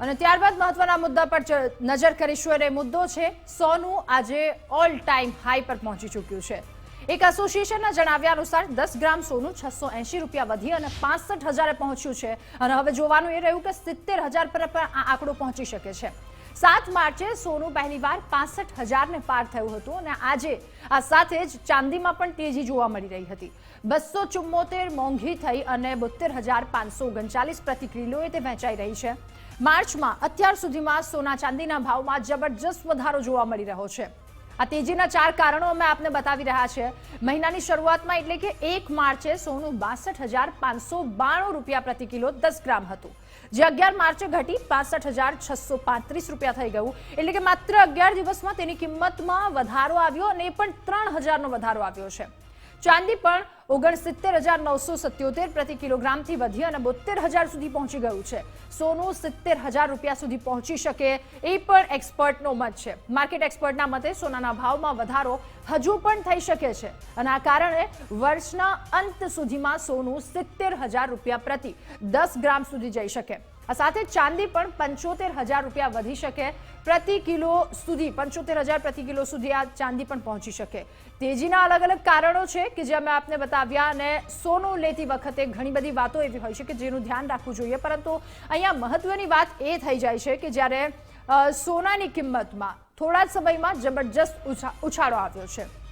અને ત્યારબાદ મહત્વના મુદ્દા પર નજર કરીશું. અને મુદ્દો છે, સોનું આજે ઓલ ટાઈમ હાઈ પર પહોંચી ચૂક્યું છે. એક એસોસિએશનના જણાવ્યા અનુસાર દસ ગ્રામ સોનું છસો એંશી રૂપિયા વધી અને પાસઠ હજારે પહોંચ્યું છે. અને હવે જોવાનું એ રહ્યું કે સિત્તેર હજાર પર પણ આ આંકડો પહોંચી શકે છે. સાત માર્ચે સોનું પહેલીવાર પાસઠ હજારને પાર થયું હતું અને આજે આ સાથે જ ચાંદીમાં પણ તેજી જોવા મળી રહી હતી. બસો ચુમ્મોતેર મોંઘી થઈ અને બોતેર હજાર પાંચસો ઓગણચાલીસ પ્રતિ કિલોએ તે વહેંચાઈ રહી છે. માર્ચમાં અત્યાર સુધીમાં સોના ચાંદીના ભાવમાં જબરજસ્ત વધારો જોવા મળી રહ્યો છે. આ તેજીના ચાર કારણો અમે આપને બતાવી રહ્યા છે મહિનાની શરૂઆતમાં એટલે કે એક માર્ચે સોનું બાસઠ હજાર પાંચસો બાણું રૂપિયા પ્રતિ કિલો દસ ગ્રામ હતું. જે અગિયાર માર્ચે ઘટી પાસઠ હજાર છસો પાંત્રીસ રૂપિયા થઈ ગયું. એટલે કે માત્ર અગિયાર દિવસમાં તેની કિંમતમાં વધારો આવ્યો અને એ પણ ત્રણ હજારનો વધારો આવ્યો છે. ચાંદી પણ ઓગણસિત્તેર હજાર નવસો સત્યોતેર પ્રતિ કિલોગ્રામથી વધી અને બોતેર હજાર સુધી પહોંચી ગયું છે. સોનું સિત્તેર હજાર રૂપિયા સુધી પહોંચી શકે એ પણ એક્સપર્ટનો મત છે. માર્કેટ એક્સપર્ટના મતે સોનાના ભાવમાં વધારો હજુ પણ થઈ શકે છે અને આ કારણે વર્ષના અંત સુધીમાં સોનું સિત્તેર હજાર રૂપિયા પ્રતિ દસ ગ્રામ સુધી જઈ શકે. આ સાથે ચાંદી પણ પંચોતેર હજાર રૂપિયા વધી શકે પ્રતિ કિલો સુધી, પંચોતેર હજાર પ્રતિ કિલો સુધી આ ચાંદી પણ પહોંચી શકે. તેજીના અલગ અલગ કારણો છે કે જે અમે આપને બતાવ્યા અને સોનું લેતી વખતે ઘણી બધી વાતો એવી હોય છે કે જેનું ધ્યાન રાખવું જોઈએ. પરંતુ અહીંયા મહત્વની વાત એ થઈ જાય છે કે જ્યારે સોનાની કિંમતમાં થોડા સમયમાં જબરજસ્ત ઉછા- ઉછાળો આવ્યો છે.